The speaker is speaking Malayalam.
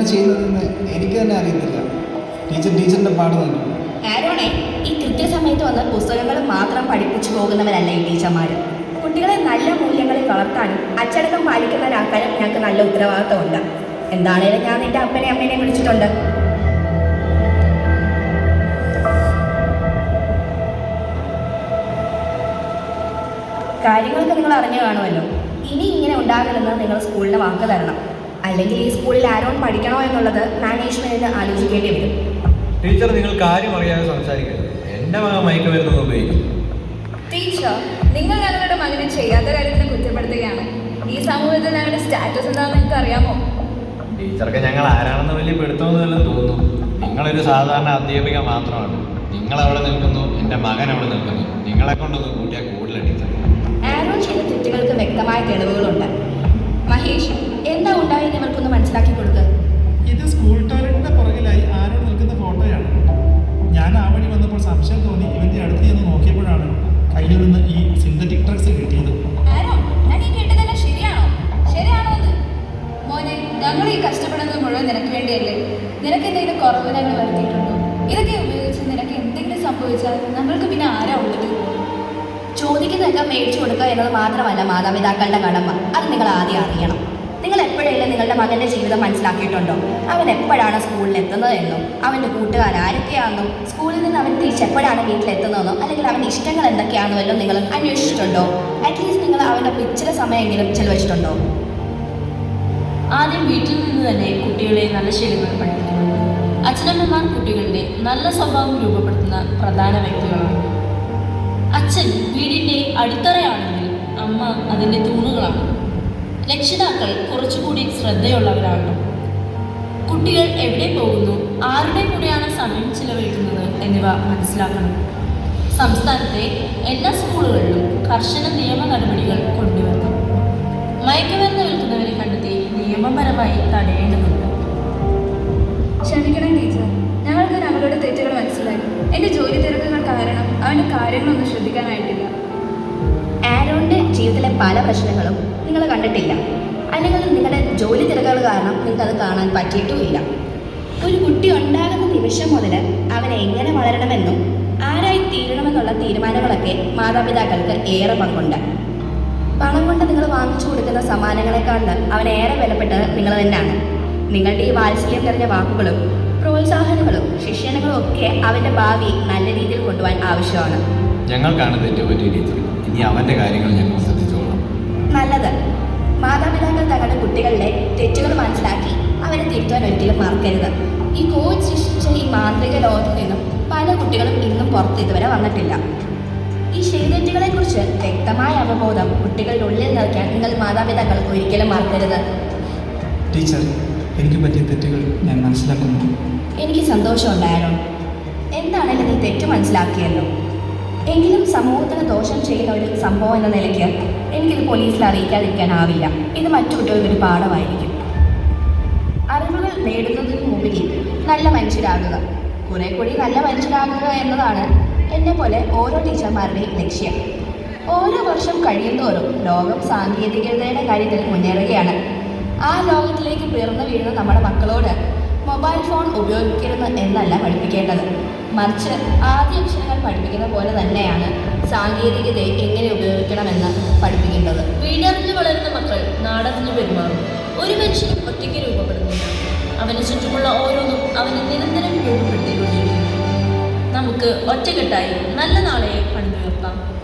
എന്താണ് ചെയ്യുന്നതെന്ന് എനിക്ക് തന്നെ അറിയത്തില്ല. ടീച്ചർ ടീച്ചറിന്റെ പാഠം തന്നെ. ആരോണെ ഈ കൃത്യസമയത്ത് വന്ന പുസ്തകങ്ങൾ മാത്രം പഠിപ്പിച്ചു പോകുന്നവരല്ല ഈ ടീച്ചർമാർ കുട്ടികളെ നല്ല മൂല്യങ്ങളിൽ വളർത്താനും അച്ചടക്കം പാലിക്കുന്നവരാക്കാനും ഞങ്ങൾക്ക് നല്ല ഉത്തരവാദിത്തമുണ്ട്. എന്താണേലും ഞാൻ നിന്റെ അപ്പനെ അമ്മേനെ വിളിച്ചിട്ടുണ്ട്. കാര്യങ്ങളൊക്കെ നിങ്ങൾ അറിഞ്ഞു കാണുമല്ലോ. ഇനി ഇങ്ങനെ ഉണ്ടാകരുതെന്ന് നിങ്ങൾ സ്കൂളിന് വാക്ക് തരണം. അല്ലെങ്കിൽ ഈ സ്കൂളിൽ ആരോൺ പഠിക്കണോ എന്നുള്ളത് മാനേജ്മെന്റിന് ആലോചിക്കേണ്ടി വരും. ടീച്ചർ നിങ്ങൾ കാര്യം അറിയാതെ സംസാരിക്കരുത്. എന്റെ മകൻ മയക്കുമരുന്ന് ഉപയോഗിക്കും. ടീച്ചർ നിങ്ങൾ ഞങ്ങളുടെ മകനെ ചെയ്യാത്ത കാര്യത്തിന് കുറ്റപ്പെടുത്തുകയാണ്. ഈ സമൂഹത്തിൽ ഞങ്ങളുടെ സ്റ്റാറ്റസ് എന്താണെന്ന് നിങ്ങൾക്ക് അറിയാമോ ടീച്ചർക്ക് ഞങ്ങൾ ആരാണെന്ന് വലിയ പിടുത്തമൊന്നുമില്ലെന്ന് തോന്നുന്നു. നിങ്ങളൊരു സാധാരണ അധ്യാപിക മാത്രമാണ്. നിങ്ങൾ അവിടെ നിൽക്കുന്നു എന്റെ മകൻ അവിടെ നിൽക്കുന്നു. നിങ്ങളെ കൊണ്ടൊന്ന് കൂട്ടിയാൽ കൂടുതൽ ടീച്ചർ. ആരോ ചെയ്ത തെറ്റുകൾക്ക് വ്യക്തമായ തെളിവുകളുണ്ട് മനസ്സിലാക്കി കൊടുക്കുക. ഇത് സ്കൂൾ ടോയ്ലറ്റിന്റെ പുറകിലായി ആരോ നിൽക്കുന്ന ഫോട്ടോയാണ്. ഞാൻ ആ വഴി വന്നപ്പോൾ സംശയം തോന്നി. ഇവന്റെ അടുത്ത് ചെന്ന് നോക്കിയപ്പോഴാണ് കയ്യിൽ നിന്ന് ഈ സിന്തറ്റിക് ഡ്രഗ്സ് കിട്ടിയത്. ആരോ? ഞാൻ ഈ ശരിയാണോ ശരിയാണോ? എന്ന് മോനെ ഞങ്ങൾ ഈ കഷ്ടപ്പെടുന്നത് മുഴുവൻ നിനക്ക് വേണ്ടിയല്ലേ? നിനക്ക് എന്തെങ്കിലും കുറവ് ഞങ്ങൾ വരുത്തിയിട്ടുണ്ടോ? ഇതൊക്കെ ഉപയോഗിച്ച് നിനക്ക് എന്തെങ്കിലും സംഭവിച്ചാൽ നമ്മൾക്ക് പിന്നെ ആരാ ഉള്ളത്? ചോദിക്കുന്നതൊക്കെ മേടിച്ചു കൊടുക്കുക എന്നത് മാത്രമല്ല മാതാപിതാക്കളുടെ കടമ. അത് നിങ്ങൾ ആദ്യം അറിയണം. നിങ്ങൾ എപ്പോഴെങ്കിലും നിങ്ങളുടെ മകന്റെ ജീവിതം മനസ്സിലാക്കിയിട്ടുണ്ടോ? അവൻ എപ്പോഴാണ് സ്കൂളിൽ എത്തുന്നത് എന്നും അവന്റെ കൂട്ടുകാർ ആരൊക്കെയാണെന്നും സ്കൂളിൽ നിന്ന് അവൻ തിരിച്ചെപ്പോഴാണ് വീട്ടിലെത്തുന്നതെന്നും അല്ലെങ്കിൽ അവന്റെ ഇഷ്ടങ്ങൾ എന്തൊക്കെയാണെന്നല്ലോ നിങ്ങൾ അന്വേഷിച്ചിട്ടുണ്ടോ? അറ്റ്ലീസ്റ്റ് നിങ്ങൾ അവന്റെ ഇച്ചിരി സമയമെങ്കിലും ചെലവഴിച്ചിട്ടുണ്ടോ? ആദ്യം വീട്ടിൽ നിന്ന് തന്നെ കുട്ടികളെ നല്ല ശീലങ്ങൾ പഠിപ്പിക്കുന്നു അച്ഛനമ്മമാർ കുട്ടികളുടെ നല്ല സ്വഭാവം രൂപപ്പെടുത്തുന്ന പ്രധാന വ്യക്തികളാണ്. അച്ഛൻ വീടിന്റെ അടിത്തറയാണെങ്കിൽ അമ്മ അതിന്റെ തൂണുകളാണ്. രക്ഷിതാക്കൾ കുറച്ചുകൂടി ശ്രദ്ധയുള്ളവരാകണം കുട്ടികൾ എവിടെ പോകുന്നു ആരുടെ കൂടെയാണ് സമയം ചിലവഴിക്കുന്നത് എന്നിവ മനസ്സിലാക്കണം. സംസ്ഥാനത്തെ എല്ലാ സ്കൂളുകളിലും കർശന നിയമ നടപടികൾ കൊണ്ടുവരണം. മയക്കുമരുന്ന് വിൽക്കുന്നവരെ കണ്ടെത്തി നിയമപരമായി തടയേണ്ടതുണ്ട്. ക്ഷമിക്കണം ടീച്ചർ. ഞങ്ങൾക്ക് ഞങ്ങളുടെ തെറ്റുകൾ മനസ്സിലായി. എന്റെ ജോലി തിരക്കുകൾ കാരണം അവന്റെ കാര്യങ്ങളൊന്നും ശ്രദ്ധിക്കാനായിട്ടില്ല. ആരോണിന്റെ ജീവിതത്തിലെ പല പ്രശ്നങ്ങളും കണ്ടിട്ടില്ല. അല്ലെങ്കിൽ നിങ്ങളുടെ ജോലി തിരക്കുകൾ കാരണം നിങ്ങൾക്ക് അത് കാണാൻ പറ്റിയിട്ടുമില്ല. ഒരു കുട്ടി ഉണ്ടാകുന്ന നിമിഷം മുതൽ അവൻ എങ്ങനെ വളരണമെന്നും ആരായി തീരണമെന്നുള്ള തീരുമാനങ്ങളൊക്കെ മാതാപിതാക്കൾക്ക് ഏറെ പങ്കുണ്ട്. പണം കൊണ്ട് നിങ്ങൾ വാങ്ങിച്ചു കൊടുക്കുന്ന സമ്മാനങ്ങളെക്കാളും അവനേറെ വിലപ്പെട്ടത് നിങ്ങൾ തന്നെയാണ്. നിങ്ങളുടെ ഈ വാത്സല്യം നിറഞ്ഞ വാക്കുകളും പ്രോത്സാഹനങ്ങളും ശിക്ഷണങ്ങളും ഒക്കെ അവന്റെ ഭാവി നല്ല രീതിയിൽ കൊണ്ടുപോകാൻ ആവശ്യമാണ്. ഞങ്ങൾക്കാണ് തെറ്റുപറ്റിയ രീതി ഇനി അവന്റെ കാര്യങ്ങൾ ഞങ്ങൾ ശ്രദ്ധിച്ചോളാം കുട്ടികളുടെ തെറ്റുകൾ മനസ്സിലാക്കി അവരെ തിരുത്താൻ ഒരിക്കലും മറക്കരുത്. ഈ കോവിഡ് സൃഷ്ടിച്ച ഈ മാന്ത്രിക ലോകത്തിൽ നിന്നും പല കുട്ടികളും ഇന്നും പുറത്ത് ഇതുവരെ വന്നിട്ടില്ല. ഈ ശരിതെറ്റുകളെക്കുറിച്ച് വ്യക്തമായ അവബോധം കുട്ടികളുടെ ഉള്ളിൽ നിൽക്കാൻ നിങ്ങൾ മാതാപിതാക്കൾ ഒരിക്കലും മറക്കരുത്. ടീച്ചർ എനിക്ക് പറ്റിയ തെറ്റുകൾ ഞാൻ മനസ്സിലാക്കുന്നു. എനിക്ക് സന്തോഷമുണ്ടായിരുന്നു എന്താണേലും നീ തെറ്റ് മനസ്സിലാക്കിയല്ലോ? എങ്കിലും സമൂഹത്തിന് ദോഷം ചെയ്യുന്ന ഒരു സംഭവം എന്ന നിലയ്ക്ക് എനിക്കിത് പോലീസിൽ അറിയിക്കാതിരിക്കാനാവില്ല. ഇത് മറ്റു കുട്ടികൾക്കൊരു പാഠമായിരിക്കും. അറിവുകൾ നേടുന്നതിന് മുമ്പിൽ നല്ല മനുഷ്യരാകുക. കുറെ കൂടി നല്ല മനുഷ്യരാകുക എന്നതാണ് എന്നെ പോലെ ഓരോ ടീച്ചർമാരുടെയും ലക്ഷ്യം. ഓരോ വർഷം കഴിയുന്തോറും ലോകം സാങ്കേതികതയുടെ കാര്യത്തിൽ മുന്നേറുകയാണ്. ആ ലോകത്തിലേക്ക് പിറന്നു വീഴുന്ന നമ്മുടെ മക്കളോട് മൊബൈൽ ഫോൺ ഉപയോഗിക്കരുത് എന്നല്ല പഠിപ്പിക്കേണ്ടത്. മറിച്ച് ആദ്യ അക്ഷരങ്ങൾ പഠിപ്പിക്കുന്ന പോലെ തന്നെയാണ് സാങ്കേതികതയെ എങ്ങനെ ഉപയോഗിക്കണമെന്ന് പഠിപ്പിക്കേണ്ടത്. വീടറിഞ്ഞു വളരുന്ന മക്കൾ നാടറിഞ്ഞു പെരുമാറും. ഒരു മനുഷ്യനും ഒറ്റയ്ക്ക് രൂപപ്പെടുന്നില്ല. അവന് ചുറ്റുമുള്ള ഓരോന്നും അവനെ നിരന്തരം രൂപപ്പെടുത്തിക്കൊണ്ടിരിക്കുന്നു. നമുക്ക് ഒറ്റക്കെട്ടായി നല്ല നാളെ പണിതുയർത്താം.